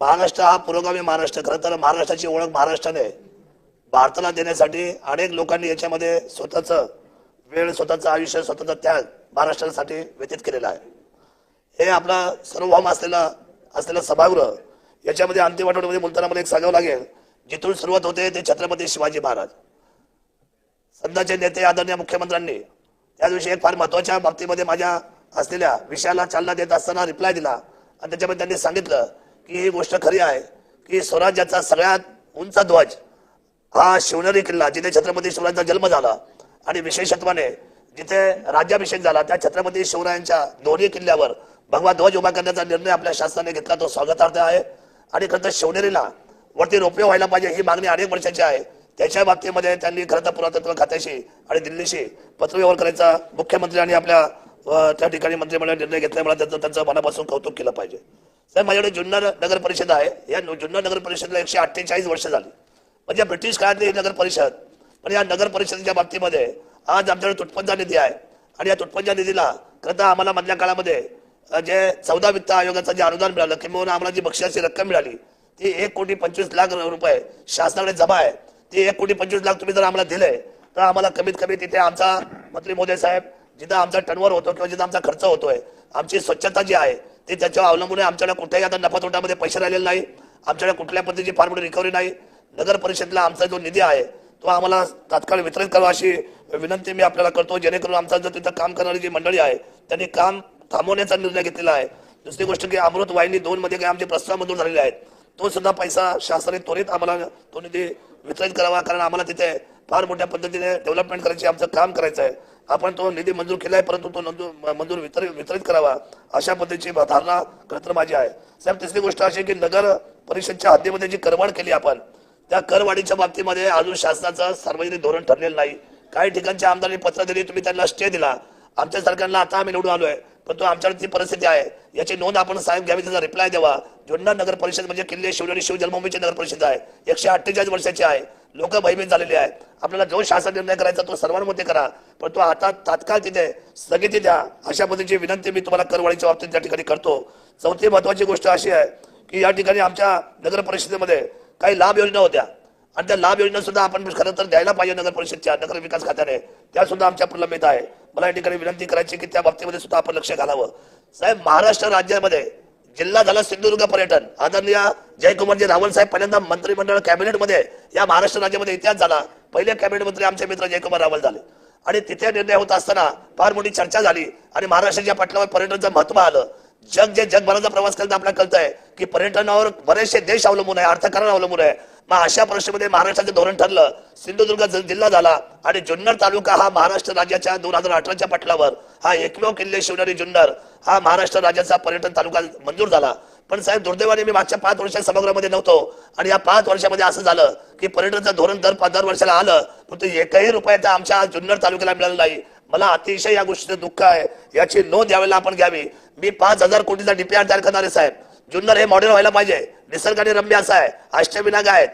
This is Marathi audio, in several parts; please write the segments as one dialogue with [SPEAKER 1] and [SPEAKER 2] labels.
[SPEAKER 1] महाराष्ट्र हा पुरोगामी महाराष्ट्र खरं तर महाराष्ट्राची ओळख महाराष्ट्राने भारताला देण्यासाठी अनेक लोकांनी याच्यामध्ये स्वतःचं वेळ स्वतःचं आयुष्य स्वतःचा त्याग महाराष्ट्रासाठी व्यतीत केलेला आहे. हे आपला सर्वभौम असलेला असलेलं सभागृह याच्यामध्ये अंतिम आठवड्यामध्ये बोलताना मला एक सांगावं लागेल. जिथून सुरुवात होते ते छत्रपती शिवाजी महाराज. सध्याचे नेते आदरणीय मुख्यमंत्र्यांनी त्या दिवशी एक फार महत्त्वाच्या बाबतीमध्ये माझ्या असलेल्या विषयाला चालना देत असताना रिप्लाय दिला. आणि त्याच्यामध्ये त्यांनी सांगितलं की ही गोष्ट खरी आहे की स्वराज्याचा सगळ्यात उंच ध्वज हा शिवनेरी किल्ला जिथे छत्रपती शिवरायांचा जन्म झाला आणि विशेषत्वाने जिथे राज्याभिषेक झाला त्या छत्रपती शिवरायांच्या दोन्ही किल्ल्यावर भगवा ध्वज उभा करण्याचा निर्णय आपल्या शासनाने घेतला तो स्वागतार्थ आहे. आणि खरं तर शिवनेरीला वरती रोपे व्हायला पाहिजे ही मागणी अनेक वर्षाची आहे. त्याच्या बाबतीमध्ये त्यांनी खरं तर पुरातत्व खात्याशी आणि दिल्लीशी पत्रव्यवहार करायचा मुख्यमंत्री आणि आपल्या त्या ठिकाणी मंत्रिमंडळ निर्णय घेतल्यामुळे त्याचं त्यांचं मनापासून कौतुक केलं पाहिजे. साहेब माझ्याकडे जुन्नर नगर परिषद आहे. या जुन्नर नगर परिषदेला एकशे अठ्ठेचाळीस वर्ष झाली. म्हणजे ब्रिटिश काळातली ही नगर परिषद पण या नगर परिषदेच्या बाबतीमध्ये आज आमच्याकडे तुटपंजा निधी आहे. आणि या तुटपंजा निधीला करता आम्हाला मधल्या काळामध्ये जे चौदा वित्त आयोगाचं जे अनुदान मिळालं किंवा आम्हाला जी बक्षिसाची रक्कम मिळाली ती एक कोटी पंचवीस लाख रुपये शासनाकडे जमा आहे. ती एक कोटी पंचवीस लाख तुम्ही जर आम्हाला दिले तर आम्हाला कमीत कमी तिथे आमचा मंत्री मोदी साहेब जिथं आमचा टनवर होतो किंवा जिथं आमचा खर्च होतोय आमची स्वच्छता जी आहे ते त्याच्यावर अवलंबून आहे. आमच्याकडे कुठेही आता नफा तोटामध्ये पैसे राहिलेले नाही. आमच्याकडे कुठल्या पद्धतीची फार मोठी रिकव्हरी नाही. नगर परिषदेला आमचा जो निधी आहे तो आम्हाला तात्काळ वितरित करावा अशी विनंती मी आपल्याला करतो. जेणेकरून आमचा जर तिथं काम करणारी जी मंडळी आहे त्यांनी काम थांबवण्याचा निर्णय घेतलेला आहे. दुसरी गोष्ट की अमृत वाहिनी दोन मध्ये काही आमचे प्रस्ताव मंजूर झालेले आहेत. तो सुद्धा पैसा शासनाने त्वरित आम्हाला तो निधी वितरित करावा कारण आम्हाला तिथे फार मोठ्या पद्धतीने डेव्हलपमेंट करायची आमचं काम करायचं आहे. आपण तो निधी मंजूर केला आहे परंतु तो मंजूर मंजूर वितरित वितरित करावा अशा पद्धतीची धारणा खरंतर माझी आहे. साहेब तिसरी गोष्ट अशी की नगर परिषदच्या हद्दीमध्ये जी करवाढ केली आपण त्या करवाढीच्या बाबतीमध्ये अजून शासनाचं सार्वजनिक धोरण ठरलेलं नाही. काही ठिकाणच्या आमदारांनी पत्र दिली तुम्ही त्यांना स्टे दिला. आमच्या सरकारला आता आम्ही निवडून आलोय परंतु आमच्याकडे ती परिस्थिती आहे. याची नोंद आपण साहेब घ्यावी त्याचा रिप्लाय द्यावा. जुन्नर नगर परिषद म्हणजे किल्ले शिवनेरी शिवजन्मभूमीची नगर परिषद आहे. एकशे अठ्ठेचाळीस वर्षाची आहे. लोक भयभीत झालेले आहेत. आपल्याला जो शासन निर्णय करायचा तो सर्वांमध्ये करा. पण तो आता तात्काळ तिथे स्थगिती द्या. अशा पद्धतीची विनंती मी तुम्हाला करवाळीच्या बाबतीत त्या ठिकाणी करतो. चौथी महत्वाची गोष्ट अशी आहे की या ठिकाणी आमच्या नगर परिषदेमध्ये काही लाभ योजना होत्या. आणि त्या लाभ योजना सुद्धा आपण खरं तर द्यायला पाहिजे नगर परिषदच्या नगर विकास खात्याने. त्या सुद्धा आमच्या प्रलंबित आहे. मला या ठिकाणी विनंती करायची की त्या बाबतीमध्ये सुद्धा आपण लक्ष घालावं. साहेब महाराष्ट्र राज्यामध्ये जिल्हा झाला सिंधुदुर्ग पर्यटन. आदरणीय जयकुमारजी रावल साहेब पहिल्यांदा मंत्रिमंडळ कॅबिनेटमध्ये या महाराष्ट्र राज्यामध्ये इतिहास झाला. पहिले कॅबिनेट मंत्री आमचे मित्र जयकुमार रावल झाले. आणि तिथे निर्णय होत असताना फार मोठी चर्चा झाली. आणि महाराष्ट्राच्या पटलावर पर्यटनचं महत्त्व आलं जग जे जगभराचा प्रवास करता आपल्याला कळतंय की पर्यटनावर बरेचसे देश अवलंबून आहे अर्थकारण अवलंबून आहे. मग अशा परिषदेमध्ये महाराष्ट्राचं धोरण ठरलं. सिंधुदुर्ग जिल्हा झाला आणि जुन्नर तालुका हा महाराष्ट्र राज्याच्या दोन हजार अठराच्या पटलावर. हा एकमेव किल्ले शिवनेरी जुन्नर. हा महाराष्ट्र राज्याचा पर्यटन तालुका मंजूर झाला. पण साहेब दुर्दैवाने मी मागच्या पाच वर्षात सभागृहामध्ये नव्हतो. आणि या पाच वर्षामध्ये असं झालं की पर्यटनाचं धोरण दर पाच दर वर्षाला आलं पण ते एकही रुपयाचा आमच्या जुन्नर तालुक्याला मिळाला नाही. मला अतिशय या गोष्टीचं दुःख आहे. याची नोंद यावेळेला आपण घ्यावी. मी पाच हजार कोटीचा डीपीआर तयार करणार आहे साहेब. जुन्नर हे मॉडेल व्हायला पाहिजे. निसर्गाने रम्य असं आहे. अष्टविनायक आहे.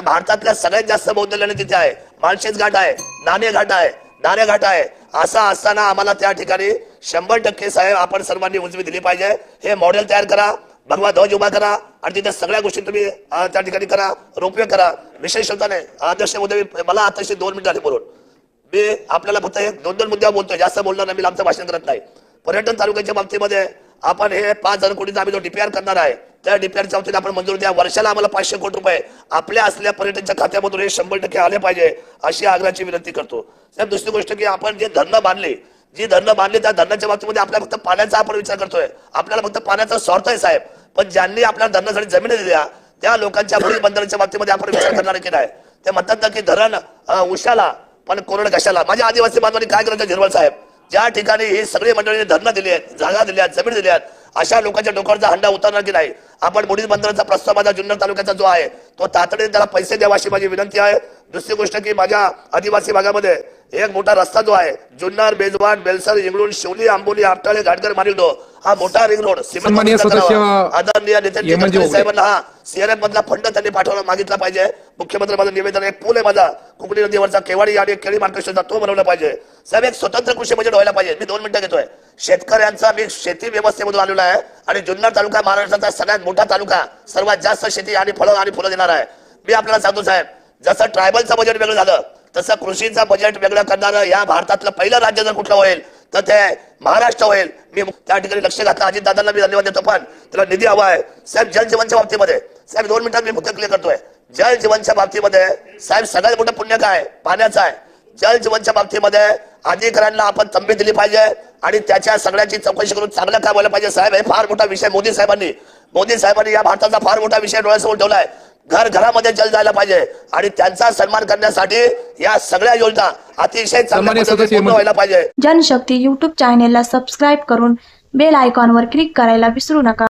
[SPEAKER 1] भारतातल्या सगळ्यात जास्त बौद्धल्याने तिथे आहे. माळशेज घाट आहे. नाणे घाट आहे. नाणे घाट आहे. असा असताना आम्हाला त्या ठिकाणी शंभर टक्के साहेब आपण सर्वांनी उजवी दिली पाहिजे. हे मॉडेल तयार करा. भगवा ध्वज उभा करा आणि तिथे सगळ्या गोष्टी तुम्ही त्या ठिकाणी करा रोपवे करा. विशेष शब्दाने अध्यक्ष मुद्दे मला आताशी दोन मिनिट आले बोलून मी आपल्याला फक्त एक दोन दोन मुद्द्यावर बोलतोय. जास्त बोलणार नाही मी आमचं भाषण करत नाही. पर्यटन तालुक्याच्या बाबतीमध्ये आपण हे पाच हजार कोटीचा आम्ही जो डीपीआर करणार आहे त्या डीपीआरच्या बाबतीत आपण मंजूर द्या. वर्षाला आम्हाला पाचशे कोटी रुपये आपल्या असल्या पर्यटनच्या खात्यामधून हे शंभर टक्के आले पाहिजे अशी आग्रहाची विनंती करतो. साहेब दुसरी गोष्ट की आपण जे धरणं बांधली जी धरणं बांधली त्या धरणाच्या बाबतीमध्ये आपल्याला फक्त पाण्याचा आपण विचार करतोय. आपल्याला फक्त पाण्याचा स्वार्थ आहे साहेब. पण ज्यांनी आपल्या धरणासाठी जमीन दिल्या त्या लोकांच्या भुई बंधनाच्या बाबतीमध्ये आपण विचार करणार की नाही? ते म्हणतात ना की धरण उशाला पण कोरड कशाला? माझ्या आदिवासी बांधवांनी काय करायचं झिरवळ साहेब? ज्या ठिकाणी ही सगळी मंडळीने धरणं दिली आहेत जागा दिल्या आहेत जमीन दिल्या आहेत अशा लोकांच्या डोक्यावरचा हंडा उतरणार की नाही? आपण बुडीत बंदराचा प्रस्ताव माझा जुन्नर तालुक्याचा जो आहे तो तातडीने त्याला पैसे द्यावा अशी माझी विनंती आहे. दुसरी गोष्ट की माझ्या आदिवासी भागामध्ये एक मोठा रस्ता जो आहे जुन्नर बेजवाड बेलसर इंगळून शिवली आंबोली आपटाळे घाटकर मारिलडो हा मोठा रिंग रोड आदरणीय नितीन. साहेबांना हा सीआरएफ मधला फंड त्यांनी पाठवला मागितला पाहिजे. मुख्यमंत्री माझं निवेदन एक पूल आहे माझा कुकडी नदीवरचा केवाडी आणि केळी मार्गदर्शनचा तो बनवला पाहिजे. साहेब एक स्वतंत्र कृषी बजेट व्हायला पाहिजे. मी दोन मिनिटं घेतोय. शेतकऱ्यांचा मी शेती व्यवस्थेमधून आलेलो आहे आणि जुन्नर तालुका महाराष्ट्राचा सगळ्यात मोठा तालुका सर्वात जास्त शेती आणि फळं आणि फुलं देणार आहे. मी आपल्याला सांगतो साहेब जसं ट्रायबलचं बजेट वेगळं झालं तसं कृषीचा बजेट वेगळं करणारं या भारतातलं पहिलं राज्य जर कुठलं होईल तर ते महाराष्ट्र होईल. मी त्या ठिकाणी लक्ष घातलं. अजितदादांना मी धन्यवाद देतो पण त्याला निधी हवा आहे. साहेब जलजीवनच्या बाबतीमध्ये. साहेब दोन मिनिटात मी मुद्दा क्लिअर करतोय. जल जीवनच्या बाबतीमध्ये साहेब सगळ्यात मोठं पुण्य काय? पाण्याचं आहे. जल जीवनच्या बाबतीमध्ये अधिकाऱ्यांना आपण तंबी दिली पाहिजे आणि त्याच्या सगळ्याची चौकशी करून चांगलं काय बोलायला पाहिजे. साहेब हे फार मोठा विषय मोदी साहेबांनी. मोदी साहेबांनी या भारताचा फार मोठा विषय डोळ्यासमोर ठेवलाय. घर घरामध्ये जल जायला पाहिजे आणि त्यांचा सन्मान करण्यासाठी या सगळ्या योजना अतिशय पूर्ण व्हायला पाहिजे.
[SPEAKER 2] जनशक्ती यूट्यूब चॅनेलला सबस्क्राईब करून बेल आयकॉनवर क्लिक करायला विसरू नका.